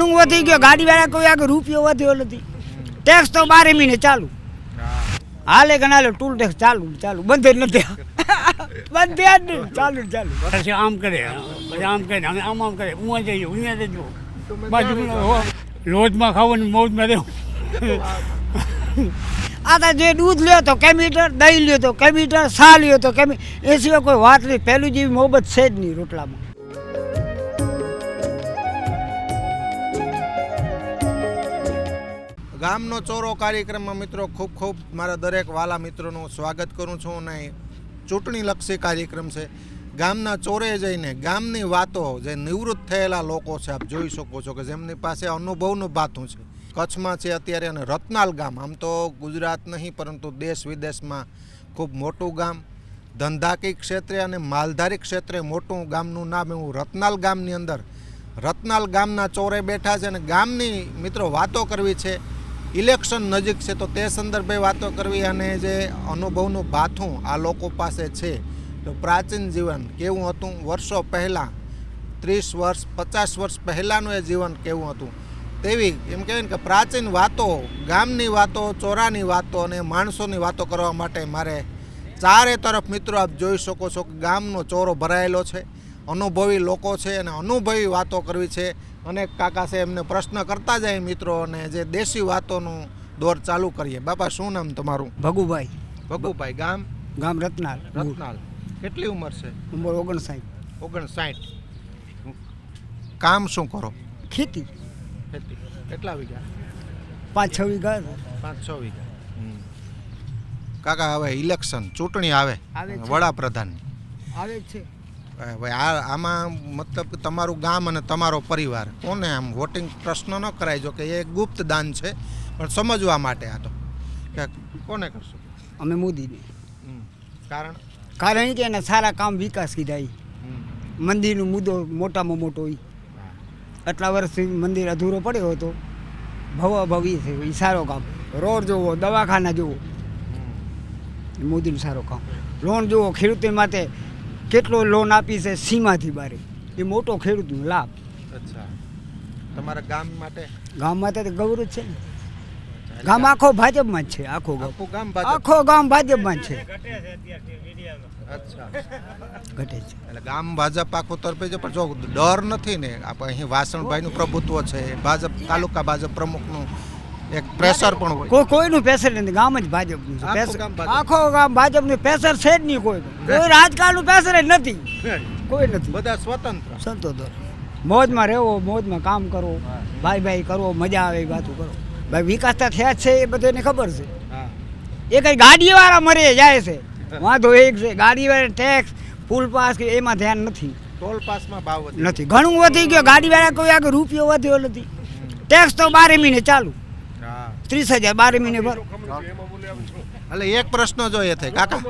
ઘણું વધી ગયો ગાડી વાળા કોઈ આગળ રૂપિયો વધ્યો નથી. ટેક્સ તો બારે મહિને ચાલુ. હાલે ગણાલે ટૂલ ટેક્સ ચાલુ ચાલુ બંધ જ નથી. બંધ જ નહીં ચાલુ ચાલુ. પછી આમ કરે પછી આમ કરે અમે આમ આમ કરે હું જઈએ હું જજો બાજુ લોજમાં ખાવાનું મોજમાં રહેવું. આ તો જે દૂધ લ્યો તો કેમીટર દહીં લ્યો તો કેમીટર સા લ્યો તો કેમી એ સિવાય કોઈ વાત નહીં પહેલું જેવી મોહબત છે જ નહીં રોટલામાં. ગામનો ચોરો કાર્યક્રમમાં મિત્રો ખૂબ ખૂબ મારા દરેક વાલા મિત્રોનું સ્વાગત કરું છું અને ચૂંટણીલક્ષી કાર્યક્રમ છે. ગામના ચોરે જઈને ગામની વાતો જે નિવૃત્ત થયેલા લોકો છે, આપ જોઈ શકો છો કે જેમની પાસે અનુભવનું ભાથું છે. કચ્છમાં છે અત્યારે અને રત્નાલ ગામ, આમ તો ગુજરાત નહીં, પરંતુ દેશ વિદેશમાં ખૂબ મોટું ગામ. ધંધાકી ક્ષેત્રે અને માલધારી ક્ષેત્રે મોટું ગામનું નામ એવું રત્નાલ ગામની અંદર. રત્નાલ ગામના ચોરે બેઠા છે અને ગામની મિત્રો વાતો કરવી છે. ઇલેક્શન નજીક છે, તો તે સંદર્ભે વાતો કરવી અને જે અનુભવનું ભાથું આ લોકો પાસે છે, તો પ્રાચીન જીવન કેવું હતું? વર્ષો પહેલાં, ત્રીસ વર્ષ, પચાસ વર્ષ પહેલાંનું એ જીવન કેવું હતું? તેવી એમ કહેવાય ને કે પ્રાચીન વાતો, ગામની વાતો, ચોરાની વાતો અને માણસોની વાતો કરવા માટે મારે ચારે તરફ મિત્રો આપ જોઈ શકો છો કે ગામનો ચોરો ભરાયેલો છે, અનુભવી લોકો છે અને અનુભવી વાતો કરવી છે. અનેક કાકા છે એમને પ્રશ્ન કરતા જાય મિત્રો અને જે દેશી વાતોનું દોર ચાલુ કરીએ. બાપા શું નામ તમારું? ભગુભાઈ. ભગુભાઈ ગામ? ગામ રત્નાલ રત્નાલ. કેટલી ઉંમર છે? ઉંમર ઓગણસાઠ. ઓગણસાઠ. કામ શું કરો? ખેતી. ખેતી. કેટલા વીઘા? પાંચ છ વીઘા. પાંચ છ વીઘા. કાકા હવે ઇલેક્શન ચૂંટણી આવે. વડાપ્રધાનની. આવે છે. હવે આ આમાં મતલબ કે તમારું ગામ અને તમારો પરિવાર કોને આમ વોટિંગ પ્રશ્ન ન કરાય જો કે એ ગુપ્ત દાન છે પણ સમજવા માટે આ તો. કે કોને કરશો? અમે મોદીને. કારણ? કારણ કે એના સારા કામ વિકાસ કીધા. મંદિરનો મુદ્દો મોટામાં મોટો આટલા વર્ષથી મંદિર અધૂરો પડ્યો હતો. ભવ ભવી છે એ સારો કામ. રોડ જોવો દવાખાના જોવો. મોદીનું સારું કામ. લોન જોવો ખેડૂતો માટે કેટલો લોન આપી છે સીમાથી બારે? એ મોટો ખેડૂતનો લાભ. અચ્છા. તમારા ગામ માટે? ગામ માટે તો ગૌરવ છે ને. ગામ આખો ભાજપમાં જ છે આખો ગામ. આખું ગામ ભાજપમાં જ છે. ઘટે છે. એટલે ગામ ભાજપ આખું તરફે છે પણ જો ડર નથી ને આપણે અહીં વાસણભાઈનું પ્રભુત્વ છે ભાજપ તાલુકા ભાજપ પ્રમુખનું એક પ્રેશર પણ હોય. કોઈ કોઈનું પ્રેશર નથી. ગામ જ ભાજપનું છે. આખું ગામ ભાજપનું. પ્રેશર છે જ નહીં કોઈ. કોઈ રાજકારણનું પ્રેશર જ નથી. કોઈ નથી. બધા સ્વતંત્ર. સંતોષ મોજમાં રહેવો મોજમાં કામ કરો ભાઈ ભાઈ કરો મજા આવે એ વાતો કરો. ભાઈ વિકાસ તો થયા જ છે એ બધાને ખબર છે. એ કઈ ગાડીવાળા મરે જાય છે. વાંધો એક છે. ગાડીવાળા ટેક્સ ફૂલ પાસ કે એમાં ધ્યાન નથી. ટોલ પાસમાં ભાવ નથી. ઘણું વધી ગયો. ગાડીવાળા કોઈ આગળ રૂપિયો વધ્યો નથી. ટેક્સ તો બારે મહિને ચાલુ. ત્રીસ હજાર બાર મહિને ભર. એટલે એક પ્રશ્ન જો એ થાય કાકા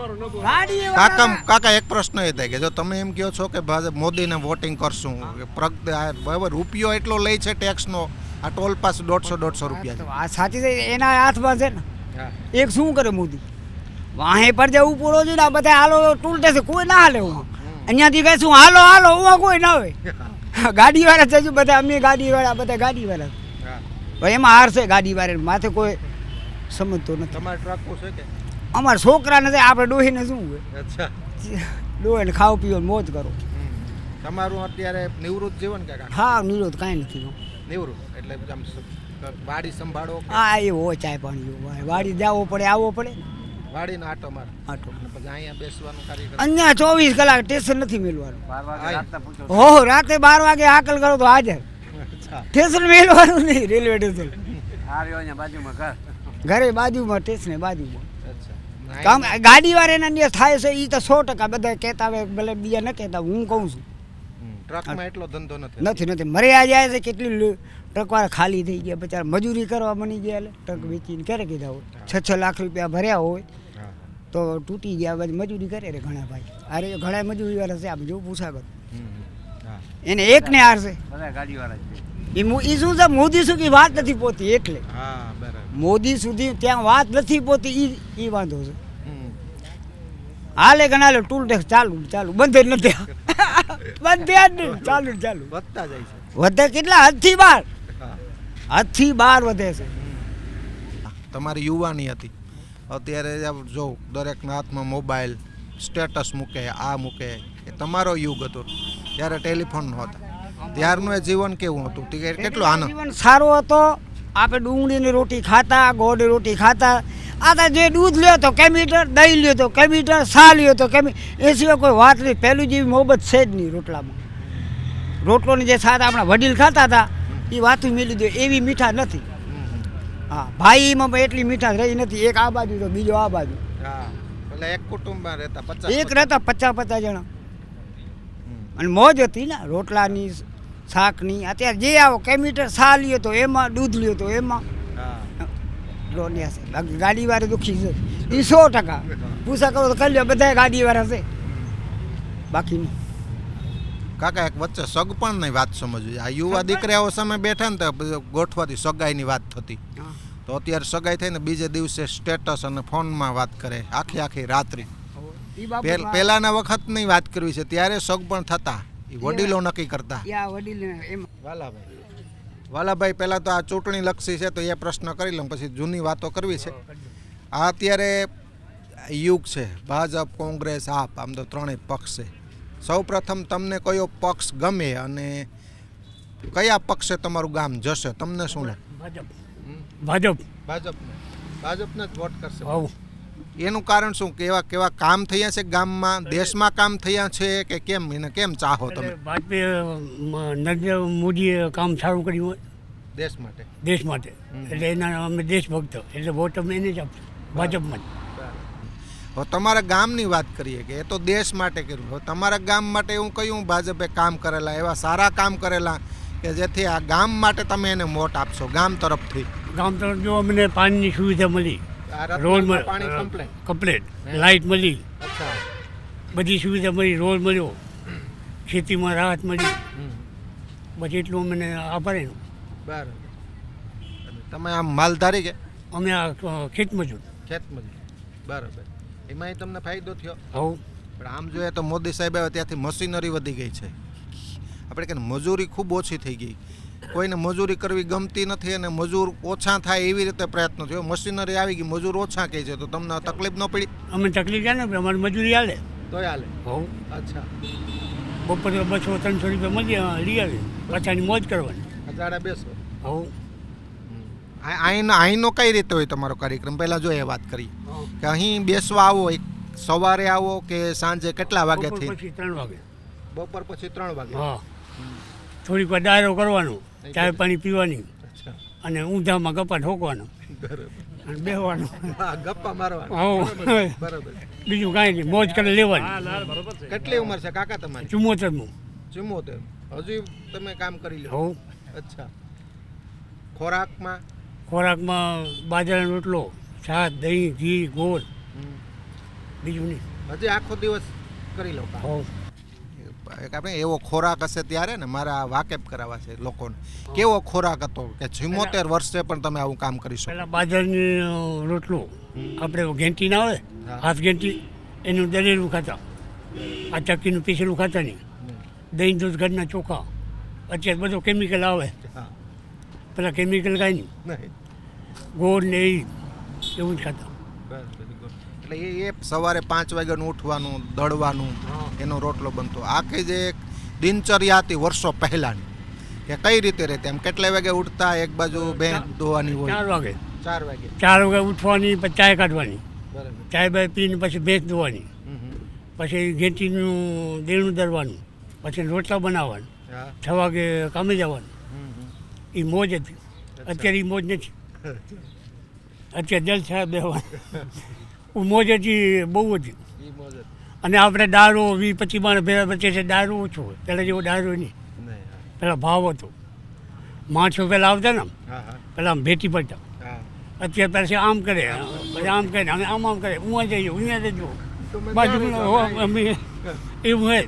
કાકા કાકા એક પ્રશ્ન એ થાય કે જો તમે એમ કહો છો કે ભાજપ મોદીને વોટિંગ કરશું બરાબર રૂપિયો એટલો લે છે ટેક્સનો આ ટોલ પાસ દોઢસો દોઢસો રૂપિયા આ સાચી છે એના હાથમાં છે ને. એક શું કરે મોદી? વાહે પર જવું પૂરો છે ને આ બધા હાલો ટૂલટે છે કોઈ ના હાલે હું અહીંયાથી કહે શું હાલો હાલો હું કોઈ ના હોય. ગાડીવાળા છે બધા અમે ગાડીવાળા બધા ગાડીવાળા ભાઈ એમાં હારશે ગાડી વારે. માથે કોઈ સમજતો નથી. તમારે ટ્રકો છે કે? અમારા છોકરા નથી આપણે ડોહીને શું હોય? અચ્છા. ડોહીને ખાવ પીઓ મોજ કરો. તમારું અત્યારે નિવૃત્ત જીવન કે કાકા હા નિરોધ કાંઈ નથી હો. નિવૃત્ત એટલે આમ વાડી સંભાળો હા એ હોય ચાય પાણી વાડી જવો પડે આવવો પડે વાડીને આટો માર. આટો. પછી અહીંયા બેસવાનું કાર્યક્રમ? અહીંયા ચોવીસ કલાક સ્ટેશન નથી મેળવાનું. હો રાતે બાર વાગે હાકલ કરો તો હાજર. સ્ટેશન મેળવાનું નહીં રેલવે સ્ટેશન. ઘરે. બાજુમાં સ્ટેશન બાજુમાં. અચ્છા. કામ ગાડી વાળાના ત્યાં થાય છે એ તો સો ટકા બધા કહેતા હોય ભલે બીજા ન કહેતા હું કહું છું. ટ્રકમાં એટલો ધંધો નથી નથી નથી. મર્યા જાય છે કેટલી ટ્રકવાળા ખાલી થઈ ગયા બચારા મજૂરી કરવા મની ગયા એટલે ટ્રક વેચીને ક્યારે કીધા હોય? છ છ લાખ રૂપિયા ભર્યા હોય તો તૂટી ગયા પછી મજૂરી કરે રે ઘણા ભાઈ. અરે ઘણા મજૂરી વાળા છે આમ જો પૂછા કર એને એક એકને હારશે ગાડી વાળા છે. એ શું છે? મોદી સુધી વાત નથી પોતી એટલે. હા બરાબર. મોદી સુધી ત્યાં વાત નથી પોતી ઈ ઈ વાંધો છે. હાલે કે લે ટૂલ ટેક્સ ચાલુ ચાલુ બંધ જ નથી બંધ જ નહીં ચાલુ ચાલુ. વધતા જાય છે. વધે કેટલા? હદથી બાર. હદથી બહાર વધે છે. તમારી યુવાની હતી. અત્યારે જો દરેકના હાથમાં મોબાઈલ સ્ટેટસ મૂકે આ મૂકે એ તમારો યુગ હતો. ત્યારે ટેલિફોન નહોતા. ત્યારનું એ જીવન કેવું હતું? કેટલો આનંદ? જીવન સારો હતો. આપણે ડુંગળીની રોટી ખાતા ગોળની રોટી ખાતા. આ તો જે દૂધ લ્યો તો કેમીટર દહીં લ્યો તો કેમીટર સા લ્યો તો કેમી એ સિવાય કોઈ વાત નહીં. પહેલું જેવી મોહબત છે જ નહીં રોટલામાં. રોટલોની જે સાથ આપણા વડીલ ખાતા હતા એ વાતું મેળવી દો. એવી મીઠા નથી. હા ભાઈમાં એટલી મીઠા રહી નથી. એક આ બાજુ તો બીજો આ બાજુ. એક કુટુંબમાં રહેતા એક રહેતા પચાસ પચાસ જણા. અને મોજ હતી ને રોટલાની શાકની. અત્યારે જે આવો કેમીટર સા લ્યો તો એમાં દૂધ લ્યો તો એમાં. હા. લોનિયા છે બાકી દુઃખી છે. એ સો ટકા. પૂછા કરો તો કરી લો બધા ગાડીવાળા છે. બાકી કાકા એક વચ્ચે સગપણની વાત સમજવી. આ યુવા દીકરાઓ સામે બેઠા ને તો ગોઠવાતી ગોઠવાથી સગાઈની વાત થતી. તો અત્યારે સગાઈ થઈને બીજે દિવસે સ્ટેટસ અને ફોનમાં વાત કરે. આખી આખી રાત્રિ. પહેલાના વખતની વાત કરવી છે. ત્યારે સગપણ થતા. વડીલો નક્કી કરતા. યા વડીલ એમ. વાલાભાઈ. વાલાભાઈ પહેલાં તો આ ચૂંટણી લક્ષી છે તો એ પ્રશ્ન કરી લઉં પછી જૂની વાતો કરવી છે. આ અત્યારે યુગ છે ભાજપ કોંગ્રેસ આપ આમ તો ત્રણેય પક્ષ છે. સૌ પ્રથમ તમને કયો પક્ષ ગમે અને કયા પક્ષે તમારું ગામ જશે? તમને શું લાગે? ભાજપ. ભાજપ. ભાજપને. ભાજપને જ વોટ કરશે. આવું એનું કારણ શું? કેવા કેવા કામ થયા છે ગામમાં? દેશમાં કામ થયા છે કે કેમ? એને કેમ ચાહો તમે? વાજપેયી નરેન્દ્ર મોદીએ કામ સારું કર્યું હોય. દેશ માટે? દેશ માટે. એટલે એના અમે દેશભક્ત. એટલે વોટ અમે એને જ આપશું. ભાજપમાં હવે તમારા ગામની વાત કરીએ કે એ તો દેશ માટે કર્યું. હવે તમારા ગામ માટે એવું કયું ભાજપે કામ કરેલા એવા સારા કામ કરેલા કે જેથી આ ગામ માટે તમે એને વોટ આપશો ગામ તરફથી? ગામ તરફ જો અમને પાણીની સુવિધા મળી રોડ કમ્પ્લેટ લાઇટ મળી બધી સુવિધા મળી રોડ મળ્યો. ખેતીમાં રાહત મળી. બસ એટલું અમને આભાર એનું. બરાબર તમે આમ માલધારી કે? અમે આ ખેતમજૂર ખેતમજૂર બરાબર. એમાંય તમને ફાયદો થયો? હવ. પણ આમ જોઈએ તો મોદી સાહેબ આવ્યા ત્યાંથી મશીનરી વધી ગઈ છે. આપણે કે મજૂરી ખૂબ ઓછી થઈ ગઈ. કોઈને મજૂરી કરવી ગમતી નથી અને મજૂર ઓછા થાય એવી રીતે પ્રયત્ન થયો. મશીનરી આવી ગઈ મજૂર ઓછા કહે છે. તો તમને તકલીફ ન પડી? અમે તકલીફ છે ને અમારે મજૂરી હાલે. તોય હાલે? આવું અચ્છા. બપોરે બસો ત્રણસો રૂપિયા મળી લઈ આવે. પાછાની મોજ કરવાની. અજાડા બેસો. આવું અહીંનો કઈ રીતે હોય તમારો કાર્યક્રમ? પહેલાં જો એ વાત કરી કે અહીં બેસવા આવો એક સવારે આવો કે સાંજે કેટલા વાગે વાગ્યાથી ત્રણ વાગે. બપોર પછી ત્રણ વાગે. હા. થોડીક વાર ડાયરો કરવાનો ચાય પાણી પીવાની અચ્છા. અને ઊંધામાં ગપ્પા ઠોકવાનો. બરાબર. અને બેહવાનું. હા ગપ્પા મારવા આવું બરાબર બીજું કાંઈ નહીં મોજ કરી લેવાની. કેટલી ઉંમર છે કાકા તમારી? ચુમ્મોતેરમું. ચુમ્મોતેર. હજુ તમે કામ કરી લો. અચ્છા. ખોરાકમાં? ખોરાકમાં બાજરાનો રોટલો છાશ દહીં ઘી ગોળ. બીજું નહીં. હજી આખો દિવસ કરી લો આવું એક આપણે એવો ખોરાક હશે ત્યારે ને મારા વાકેફ કરાવવા છે લોકોને. કેવો ખોરાક હતો કે ચુમ્મોતેર વર્ષે પણ તમે આવું કામ કરી શકો? બાજરની રોટલો. આપણે ઘેંટી ના આવે. હાથ ઘેંટી એનું દરેલું ખાતા. આ ચક્કીનું પીસેલું ખાતા નહીં. દહીં દૂધ ઘરના ચોખા. અત્યારે બધો કેમિકલ આવે. પેલા કેમિકલ કાંઈ નહીં. ગોળ ને એવું જ ખાતા. એટલે એ એ સવારે પાંચ વાગ્યાનું ઉઠવાનું દળવાનું એનો રોટલો બનતો. આખી જે એક દિનચર્યા હતી વર્ષો પહેલાંની. કે કઈ રીતે રહેતી? એમ કેટલા વાગે ઉઠતા? એક બાજુ બેન ધોવાની હોય. ચાર વાગે. ચાર વાગે. ચાર વાગે ઉઠવાની પછી ચાય કાઢવાની. ચાય બાય પીને પછી ભેંસ ધોવાની. પછી ઘેટીનું દેણું દરવાનું પછી રોટલા બનાવવાનું. છ વાગે કામે જવાનું. એ મોજ હતી. અત્યારે એ મોજ નથી. અત્યારે જલસા બેવાનું મોજ હતી બહુ જ. અને આપણે દારૂ વીસ પચીસ માણસ ભેગા વચ્ચે છે દારૂ ઓછો પહેલાં જેવો દારૂ નહીં. પહેલાં ભાવ હતો. માણસો પહેલાં આવતા ને હા હા. પહેલાં આમ ભેટી પડતા. અત્યારે પછી આમ કરે પછી આમ કરે અમે આમ આમ કરે. હું જઈએ અહીંયા જજો બાજુ હો, એવું હોય.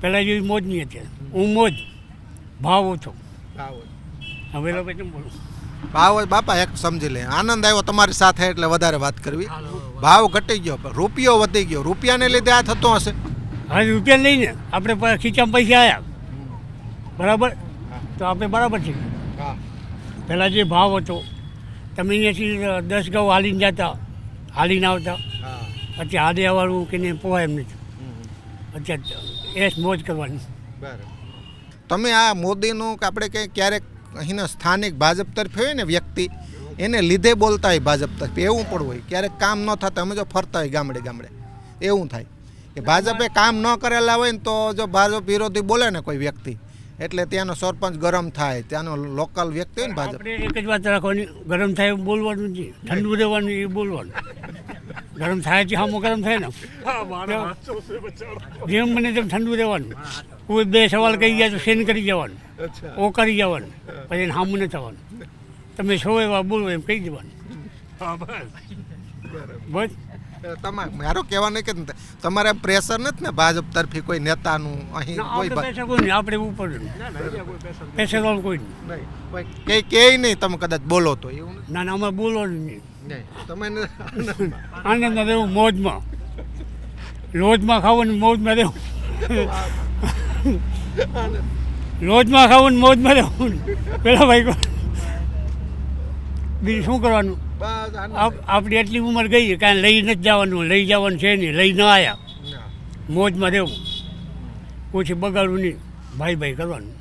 પહેલાં જેવી મોજ નહીં અત્યારે. હું મોજ. ભાવ ઓછો. હવે લોકો કેમ બોલું? ભાવ બાપા એક સમજી લે. આનંદ આવ્યો તમારી સાથે એટલે વધારે વાત કરવી. ભાવ ઘટી ગયો. પણ રૂપિયો વધી ગયો. રૂપિયાને લીધે આ થતો હશે. હા રૂપિયા લઈને આપણે ખીચામાં પૈસા આવ્યા બરાબર? તો આપણે બરાબર છે. હા. પહેલાં જે ભાવ હતો તમે અહીંયાથી દસ ગાઉ હાલીને જતા હાલીને આવતા. હા. પછી હાડે આવવાનું કે નહીં પોવાય એમ નથી અત્યારે એસ મોજ કરવાની. બરાબર. તમે આ મોદીનું આપણે કંઈ ક્યારેક અહીંના સ્થાનિક ભાજપ તરફે હોય ને વ્યક્તિ એને લીધે બોલતા હોય ભાજપ તરફે. એવું પણ હોય. ક્યારેક કામ ન થતા અમે જો ફરતા હોય ગામડે ગામડે. એવું થાય. કે ભાજપે કામ ન કરેલા હોય ને તો જો ભાજપ વિરોધી બોલે ને કોઈ વ્યક્તિ એટલે ત્યાંનો સરપંચ ગરમ થાય. ત્યાંનો લોકલ વ્યક્તિ હોય ને ભાજપ. એક જ વાત રાખવાની. ગરમ થાય બોલવાનું નથી ઠંડુ રહેવાનું એ બોલવાનું. ગરમ થાય છે હા ગરમ થાય ને. જેમ મને તેમ ઠંડુ રહેવાનું. કોઈ બે સવાલ કહી ગયા તો સેન કરી જવાનું? ઓ કરી જવાનું. પછી હામું ન થવાનું. તમે છો એવા બોલો એમ કહી દેવાનું. બસ. તમારે મારો કહેવાનું કે તમારે પ્રેશર નથી ને ભાજપ તરફી કોઈ નેતાનું? અહીં કોઈ કોઈ નહીં આપણે ઉપર પ્રેશર વાળું કોઈ નહીં. કે કે નહીં તમે કદાચ બોલો તો એવું ના ના અમે બોલો નહીં. તમે આનંદ આનંદમાં રહેવું મોજમાં. રોજમાં ને મોજમાં રહેવું. રોજમાં ને મોજમાં રહેવું પેલા ભાઈ. બીજું શું કરવાનું? આપણી એટલી ઉંમર ગઈ કાંઈ લઈ નથી જવાનું લઈ જવાનું છે નહીં લઈ ન આવ્યા મોજમાં રહેવું. કોઈથી બગાડવું નહીં. ભાઈ ભાઈ કરવાનું.